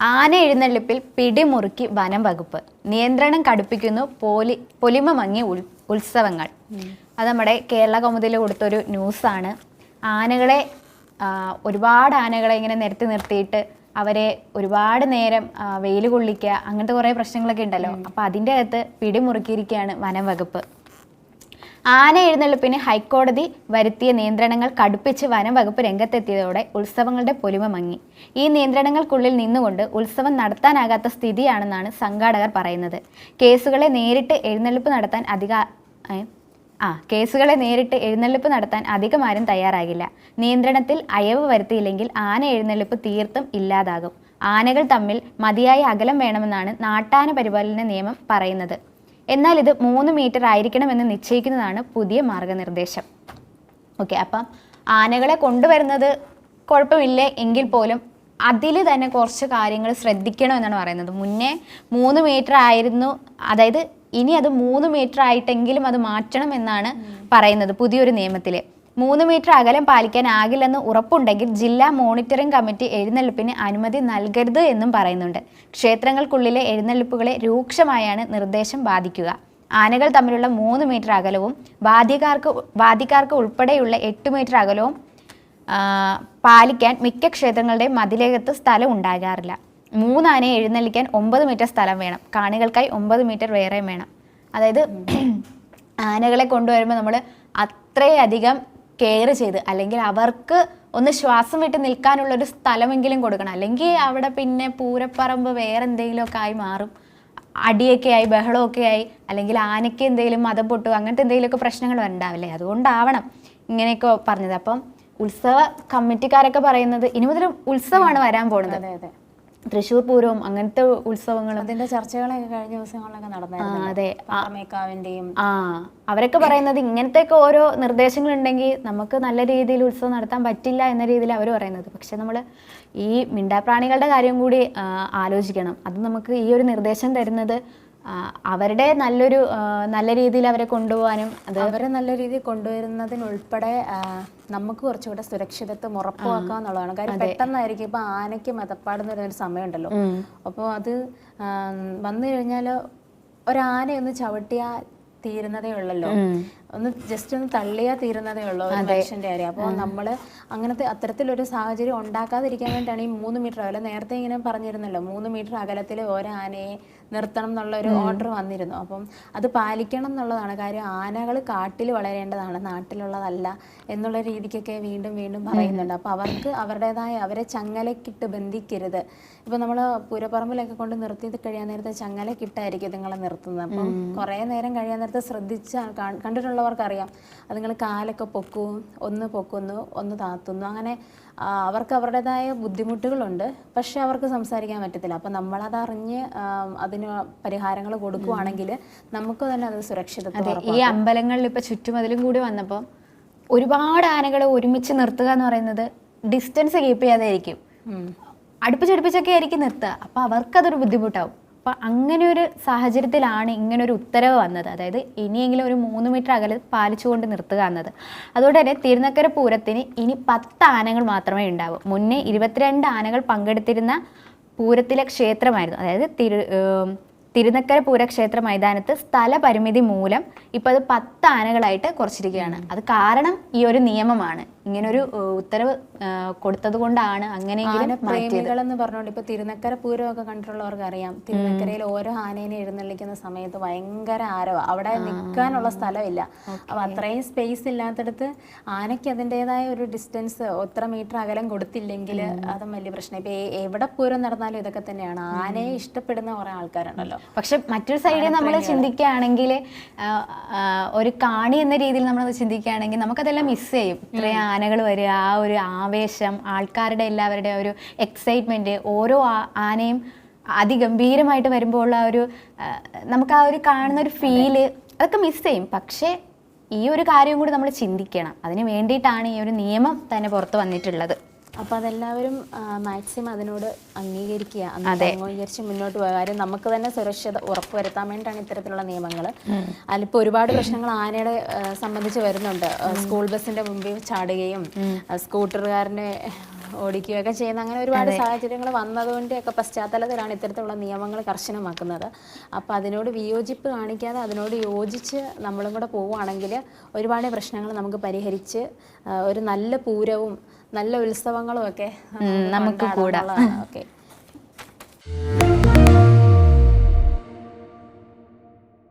ആന എഴുന്നള്ളിപ്പിൽ പിടിമുറുക്കി വനം വകുപ്പ്. നിയന്ത്രണം കടുപ്പിക്കുന്നു പോലി പൊലിമ മങ്ങിയ ഉൽ ഉത്സവങ്ങൾ. അത് നമ്മുടെ കേരള കൗമുദിയിൽ കൊടുത്തൊരു ന്യൂസാണ്. ആനകളെ ഒരുപാട് ആനകളെ ഇങ്ങനെ നിരത്തി നിർത്തിയിട്ട് അവരെ ഒരുപാട് നേരം വെയിൽ കൊള്ളിക്കുക അങ്ങനത്തെ കുറേ പ്രശ്നങ്ങളൊക്കെ ഉണ്ടല്ലോ. അപ്പോൾ അതിന്റെ അകത്ത് പിടിമുറുക്കിയിരിക്കുകയാണ് വനം വകുപ്പ്. ആന എഴുന്നള്ളിപ്പിന് ഹൈക്കോടതി വരുത്തിയ നിയന്ത്രണങ്ങൾ കടുപ്പിച്ച് വനം വകുപ്പ് രംഗത്തെത്തിയതോടെ ഉത്സവങ്ങളുടെ പൊലിമ മങ്ങി. ഈ നിയന്ത്രണങ്ങൾക്കുള്ളിൽ നിന്നുകൊണ്ട് ഉത്സവം നടത്താനാകാത്ത സ്ഥിതിയാണെന്നാണ് സംഘാടകർ പറയുന്നത്. കേസുകളെ നേരിട്ട് എഴുന്നള്ളിപ്പ് നടത്താൻ അധിക ആ കേസുകളെ നേരിട്ട് എഴുന്നള്ളിപ്പ് നടത്താൻ അധികം ആരും തയ്യാറാകില്ല. നിയന്ത്രണത്തിൽ അയവ് വരുത്തിയില്ലെങ്കിൽ ആന എഴുന്നള്ളിപ്പ് തീർത്തും ഇല്ലാതാകും. ആനകൾ തമ്മിൽ മതിയായ അകലം വേണമെന്നാണ് നാട്ടാന പരിപാലന നിയമം പറയുന്നത്. എന്നാൽ ഇത് മൂന്ന് മീറ്റർ ആയിരിക്കണമെന്ന് നിശ്ചയിക്കുന്നതാണ് പുതിയ മാർഗനിർദ്ദേശം. ഓക്കെ അപ്പം ആനകളെ കൊണ്ടുവരുന്നത് കുഴപ്പമില്ല എങ്കിൽ പോലും അതിൽ തന്നെ കുറച്ച് കാര്യങ്ങൾ ശ്രദ്ധിക്കണം എന്നാണ് പറയുന്നത്. മുന്നേ മൂന്ന് മീറ്റർ ആയിരുന്നു അതായത് ഇനി അത് മൂന്ന് മീറ്റർ ആയിട്ടെങ്കിലും അത് മാറ്റണം എന്നാണ് പറയുന്നത് പുതിയൊരു നിയമത്തിൽ മൂന്ന് മീറ്റർ അകലം പാലിക്കാനാകില്ലെന്ന് ഉറപ്പുണ്ടെങ്കിൽ ജില്ലാ മോണിറ്ററിംഗ് കമ്മിറ്റി എഴുന്നള്ളിപ്പിന് അനുമതി നൽകരുത് എന്നും പറയുന്നുണ്ട്. ക്ഷേത്രങ്ങൾക്കുള്ളിലെ എഴുന്നള്ളിപ്പുകളെ രൂക്ഷമായാണ് നിർദ്ദേശം ബാധിക്കുക. ആനകൾ തമ്മിലുള്ള മൂന്ന് മീറ്റർ അകലവും വാദ്യക്കാർക്ക് വാദ്യക്കാർക്ക് ഉൾപ്പെടെയുള്ള എട്ട് മീറ്റർ അകലവും പാലിക്കാൻ മിക്ക ക്ഷേത്രങ്ങളുടെയും മതിലേകത്ത് സ്ഥലം ഉണ്ടാകാറില്ല. മൂന്നാനയെ എഴുന്നള്ളിക്കാൻ ഒമ്പത് മീറ്റർ സ്ഥലം വേണം. കാണികൾക്കായി ഒമ്പത് മീറ്റർ വേറെയും വേണം. അതായത് ആനകളെ കൊണ്ടുവരുമ്പോൾ നമ്മൾ അത്രയധികം കെയർ ചെയ്ത് അല്ലെങ്കിൽ അവർക്ക് ഒന്ന് ശ്വാസം വിട്ട് നിൽക്കാനുള്ളൊരു സ്ഥലമെങ്കിലും കൊടുക്കണം. അല്ലെങ്കിൽ അവിടെ പിന്നെ പൂരപ്പറമ്പ് വേറെ എന്തെങ്കിലുമൊക്കെ ആയി മാറും. അടിയൊക്കെ ആയി ബഹളമൊക്കെ ആയി അല്ലെങ്കിൽ ആനയ്ക്ക് എന്തെങ്കിലും മതം പൊട്ടു അങ്ങനത്തെ എന്തെങ്കിലുമൊക്കെ പ്രശ്നങ്ങൾ ഉണ്ടാവില്ലേ? അതുകൊണ്ടാവണം ഇങ്ങനെയൊക്കെ പറഞ്ഞത്. അപ്പം ഉത്സവ കമ്മിറ്റിക്കാരൊക്കെ പറയുന്നത് ഇനി മുതൽ ഉത്സവമാണ് വരാൻ പോകുന്നത്. അതെ അതെ. തൃശ്ശൂർ പൂരവും അങ്ങനത്തെ ഉത്സവങ്ങളും. അതിന്റെ ചർച്ചകളൊക്കെ കഴിഞ്ഞ ദിവസങ്ങളിലൊക്കെ നടന്നായിരുന്നു. അതെ. പാറമേക്കാവിന്റെയും. ആ അവരൊക്കെ പറയുന്നത് ഇങ്ങനത്തെയൊക്കെ ഓരോ നിർദ്ദേശങ്ങൾ ഉണ്ടെങ്കിൽ നമുക്ക് നല്ല രീതിയിൽ ഉത്സവം നടത്താൻ പറ്റില്ല എന്ന രീതിയിൽ അവർ പറയുന്നത്. പക്ഷെ നമ്മൾ ഈ മിണ്ടാപ്രാണികളുടെ കാര്യം കൂടി ആലോചിക്കണം. അത് നമുക്ക് ഈ ഒരു നിർദ്ദേശം തരുന്നത് അവരുടെ നല്ലൊരു നല്ല രീതിയിൽ അവരെ കൊണ്ടുപോകാനും അത് അവരെ നല്ല രീതിയിൽ കൊണ്ടുവരുന്നതിനുൾപ്പെടെ നമുക്ക് കുറച്ചുകൂടെ സുരക്ഷിതത്വം ഉറപ്പുവാക്കുക എന്നുള്ളതാണ്. കാര്യം പെട്ടെന്നായിരിക്കും. ഇപ്പൊ ആനയ്ക്ക് മതപ്പാടെന്ന് പറയുന്നൊരു സമയമുണ്ടല്ലോ. അപ്പോൾ അത് വന്നു കഴിഞ്ഞാൽ ഒരാനയൊന്ന് ചവിട്ടിയാൽ തീരുന്നതേ ഉള്ളല്ലോ. ഒന്ന് ജസ്റ്റ് ഒന്ന് തള്ളിയാ തീരുന്നതേ ഉള്ളൂ ഒരു മനുഷ്യന്റെ കാര്യം. അപ്പോൾ നമ്മൾ അങ്ങനത്തെ അത്തരത്തിലൊരു സാഹചര്യം ഉണ്ടാക്കാതിരിക്കാൻ വേണ്ടിയാണ് ഈ മൂന്ന് മീറ്റർ അകലം നേരത്തെ ഇങ്ങനെ പറഞ്ഞിരുന്നല്ലോ മൂന്ന് മീറ്റർ അകലത്തിൽ ഓരോ ആനയെ നിർത്തണം എന്നുള്ള ഒരു ഓർഡർ വന്നിരുന്നു. അപ്പം അത് പാലിക്കണം എന്നുള്ളതാണ് കാര്യം. ആനകൾ കാട്ടിൽ വളരേണ്ടതാണ് നാട്ടിലുള്ളതല്ല എന്നുള്ള രീതിക്കൊക്കെ വീണ്ടും വീണ്ടും പറയുന്നുണ്ട്. അപ്പോൾ അവർക്ക് അവരുടേതായ അവരെ ചങ്ങലക്കിട്ട് ബന്ധിക്കരുത്. ഇപ്പൊ നമ്മൾ പൂരപ്പറമ്പിലൊക്കെ കൊണ്ട് നിർത്തി കഴിയാൻ നേരത്തെ ചങ്ങലക്കിട്ടായിരിക്കും നിങ്ങളെ നിർത്തുന്നത്. അപ്പം കുറേ നേരം കഴിയാൻ നേരത്തെ ശ്രദ്ധിച്ച കണ്ടിട്ടുള്ളവർക്കറിയാം അത് നിങ്ങൾ കാലൊക്കെ പൊക്കും ഒന്ന് പൊക്കുന്നു ഒന്ന് താത്തുന്നു. അങ്ങനെ അവർക്ക് അവരുടേതായ ബുദ്ധിമുട്ടുകളുണ്ട്. പക്ഷെ അവർക്ക് സംസാരിക്കാൻ പറ്റത്തില്ല. അപ്പം നമ്മളതറിഞ്ഞ് അതിന് പരിഹാരങ്ങൾ കൊടുക്കുവാണെങ്കിൽ നമുക്ക് തന്നെ അത് സുരക്ഷിതത്വം ഈ അമ്പലങ്ങളിൽ ഇപ്പം ചുറ്റുമതിലും കൂടി വന്നപ്പോൾ ഒരുപാട് ആനകളെ ഒരുമിച്ച് നിർത്തുക എന്ന് പറയുന്നത് ഡിസ്റ്റൻസ് കീപ്പ് ചെയ്യാതായിരിക്കും. അടുപ്പിച്ചടുപ്പിച്ചൊക്കെ ആയിരിക്കും നിർത്തുക. അപ്പോൾ അവർക്കതൊരു ബുദ്ധിമുട്ടാവും. അപ്പോൾ അങ്ങനെ ഒരു സാഹചര്യത്തിലാണ് ഇങ്ങനൊരു ഉത്തരവ് വന്നത്. അതായത് ഇനിയെങ്കിലും ഒരു മൂന്ന് മീറ്റർ അകലെ പാലിച്ചുകൊണ്ട് നിർത്തുക എന്നത്. അതുകൊണ്ട് തന്നെ തിരുനക്കര പൂരത്തിന് ഇനി പത്ത് ആനകൾ മാത്രമേ ഉണ്ടാവൂ. മുന്നേ ഇരുപത്തിരണ്ട് ആനകൾ പങ്കെടുത്തിരുന്ന പൂരത്തിലെ ക്ഷേത്രമായിരുന്നു. അതായത് തിരു തിരുനക്കര പൂരക്ഷേത്ര മൈതാനത്ത് സ്ഥലപരിമിതി മൂലം ഇപ്പോൾ അത് പത്ത് ആനകളായിട്ട് കുറച്ചിരിക്കുകയാണ് അത് കാരണം ഈ ഒരു നിയമമാണ്. ഇങ്ങനൊരു ഉത്തരവ് കൊടുത്തത് കൊണ്ടാണ് അങ്ങനെയെങ്കിലും മാറ്റിയത്. എന്ന് പറഞ്ഞുകൊണ്ട് ഇപ്പൊ തിരുനക്കര പൂരമൊക്കെ കണ്ടിട്ടുള്ളവർക്ക് അറിയാം തിരുനക്കരയിൽ ഓരോ ആനേനെ എഴുന്നള്ളിക്കുന്ന സമയത്ത് ഭയങ്കര ആരവ. അവിടെ നിൽക്കാനുള്ള സ്ഥലമില്ല. അപ്പൊ അത്രയും സ്പേസ് ഇല്ലാത്തടത്ത് ആനയ്ക്ക് അതിന്റെതായ ഒരു ഡിസ്റ്റൻസ് ഒത്ര മീറ്റർ അകലം കൊടുത്തില്ലെങ്കിൽ അതും വലിയ പ്രശ്നം. ഇപ്പൊ എവിടെ പൂരം നടന്നാലും ഇതൊക്കെ തന്നെയാണ്. ആനയെ ഇഷ്ടപ്പെടുന്ന കുറെ ആൾക്കാരുണ്ടല്ലോ. പക്ഷെ മറ്റൊരു സൈഡിൽ നമ്മൾ ചിന്തിക്കുകയാണെങ്കിൽ ഒരു കാണി എന്ന രീതിയിൽ നമ്മൾ ചിന്തിക്കുകയാണെങ്കിൽ നമുക്കതെല്ലാം മിസ് ചെയ്യും. ഇത്രയും ആനകൾ വരിക ആ ഒരു ആവേശം ആൾക്കാരുടെ എല്ലാവരുടെ ഒരു എക്സൈറ്റ്മെന്റ് ഓരോ ആനയും അതിഗംഭീരമായിട്ട് വരുമ്പോൾ ഉള്ള ഒരു നമുക്ക് ആ ഒരു കാണുന്ന ഒരു ഫീൽ അതൊക്കെ മിസ് ചെയ്യും. പക്ഷേ ഈ ഒരു കാര്യം കൂടി നമ്മൾ ചിന്തിക്കണം. അതിന് വേണ്ടിയിട്ടാണ് ഈ ഒരു നിയമം തന്നെ പുറത്ത് വന്നിട്ടുള്ളത്. അപ്പൊ അതെല്ലാവരും മാക്സിമം അതിനോട് അംഗീകരിക്കുക. അംഗീകരിച്ച് മുന്നോട്ട് പോകുക കാര്യം നമുക്ക് തന്നെ സുരക്ഷിത ഉറപ്പുവരുത്താൻ വേണ്ടിയിട്ടാണ് ഇത്തരത്തിലുള്ള നിയമങ്ങൾ അതിലിപ്പോൾ ഒരുപാട് പ്രശ്നങ്ങൾ ആനയുടെ സംബന്ധിച്ച് വരുന്നുണ്ട്. സ്കൂൾ ബസിന്റെ മുമ്പിൽ ചാടുകയും സ്കൂട്ടറുകാരനെ ഓടിക്കുകയൊക്കെ ചെയ്യുന്ന അങ്ങനെ ഒരുപാട് സാഹചര്യങ്ങൾ വന്നതുകൊണ്ട് ഒക്കെ പശ്ചാത്തലത്തിലാണ് ഇത്തരത്തിലുള്ള നിയമങ്ങൾ കർശനമാക്കുന്നത്. അപ്പോൾ അതിനോട് വിയോജിപ്പ് കാണിക്കാതെ അതിനോട് യോജിച്ച് നമ്മളും കൂടെ പോവുകയാണെങ്കിൽ ഒരുപാട് പ്രശ്നങ്ങൾ നമുക്ക് പരിഹരിച്ച് ഒരു നല്ല പൂരവും നല്ല ഉത്സവങ്ങളും ഒക്കെ നമുക്ക് കൂടാ. ഓക്കെ